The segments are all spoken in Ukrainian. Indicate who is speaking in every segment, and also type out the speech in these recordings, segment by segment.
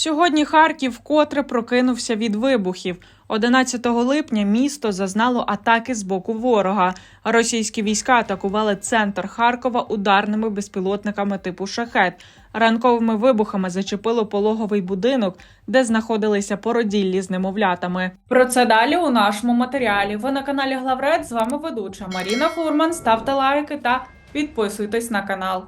Speaker 1: Сьогодні Харків вкотре прокинувся від вибухів. 11 липня місто зазнало атаки з боку ворога. Російські війська атакували центр Харкова ударними безпілотниками типу шахет. Ранковими вибухами зачепило пологовий будинок, де знаходилися породіллі з немовлятами. Про це далі у нашому матеріалі. Ви на каналі Главред. З вами ведуча Маріна Фурман. Ставте лайки та підписуйтесь на канал.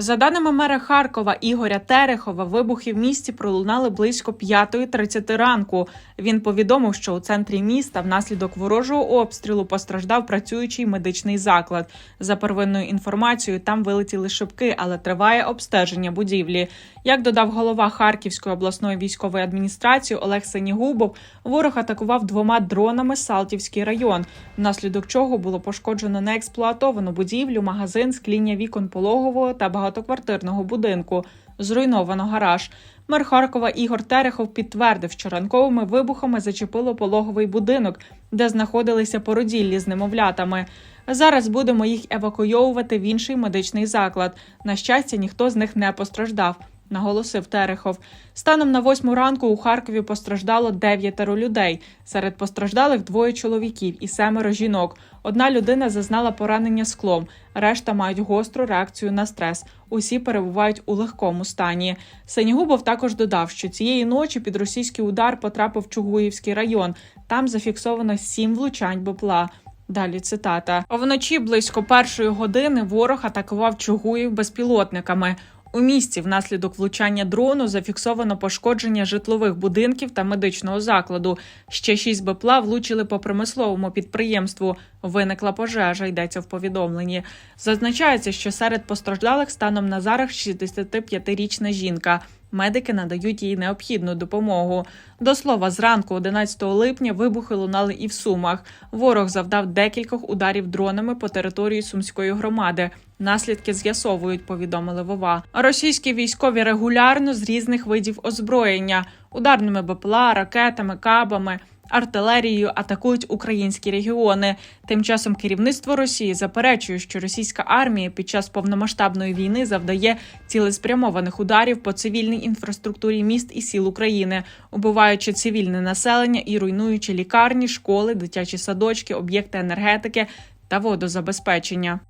Speaker 1: За даними мера Харкова Ігоря Терехова, вибухи в місті пролунали близько 5.30 ранку. Він повідомив, що у центрі міста внаслідок ворожого обстрілу постраждав працюючий медичний заклад. За первинною інформацією, там вилетіли шибки, але триває обстеження будівлі. Як додав голова Харківської обласної військової адміністрації Олег Сенігубов, ворог атакував двома дронами Салтівський район, внаслідок чого було пошкоджено неексплуатовану будівлю, магазин, скління вікон пологового та багатоквартирного будинку. Зруйновано гараж. Мер Харкова Ігор Терехов підтвердив, що ранковими вибухами зачепило пологовий будинок, де знаходилися породіллі з немовлятами. Зараз будемо їх евакуйовувати в інший медичний заклад. На щастя, ніхто з них не постраждав. Наголосив Терехов. Станом на восьму ранку у Харкові постраждало дев'ятеро людей. Серед постраждалих двоє чоловіків і семеро жінок. Одна людина зазнала поранення склом, решта мають гостру реакцію на стрес. Усі перебувають у легкому стані. Сенігубов також додав, що цієї ночі під російський удар потрапив Чугуївський район. Там зафіксовано сім влучань БПЛА. Далі цитата: вночі близько першої години ворог атакував Чугуїв безпілотниками. У місті внаслідок влучання дрону зафіксовано пошкодження житлових будинків та медичного закладу. Ще шість бепла влучили по промисловому підприємству. Виникла пожежа, йдеться в повідомленні. Зазначається, що серед постраждалих станом на зараз 65-річна жінка. Медики надають їй необхідну допомогу. До слова, зранку, 11 липня, вибухи лунали і в Сумах. Ворог завдав декількох ударів дронами по території сумської громади. Наслідки з'ясовують, повідомили Вова. Російські військові регулярно з різних видів озброєння, ударними БПЛА, ракетами, кабами. Артилерією атакують українські регіони. Тим часом керівництво Росії заперечує, що російська армія під час повномасштабної війни завдає цілеспрямованих ударів по цивільній інфраструктурі міст і сіл України, убиваючи цивільне населення і руйнуючи лікарні, школи, дитячі садочки, об'єкти енергетики та водозабезпечення.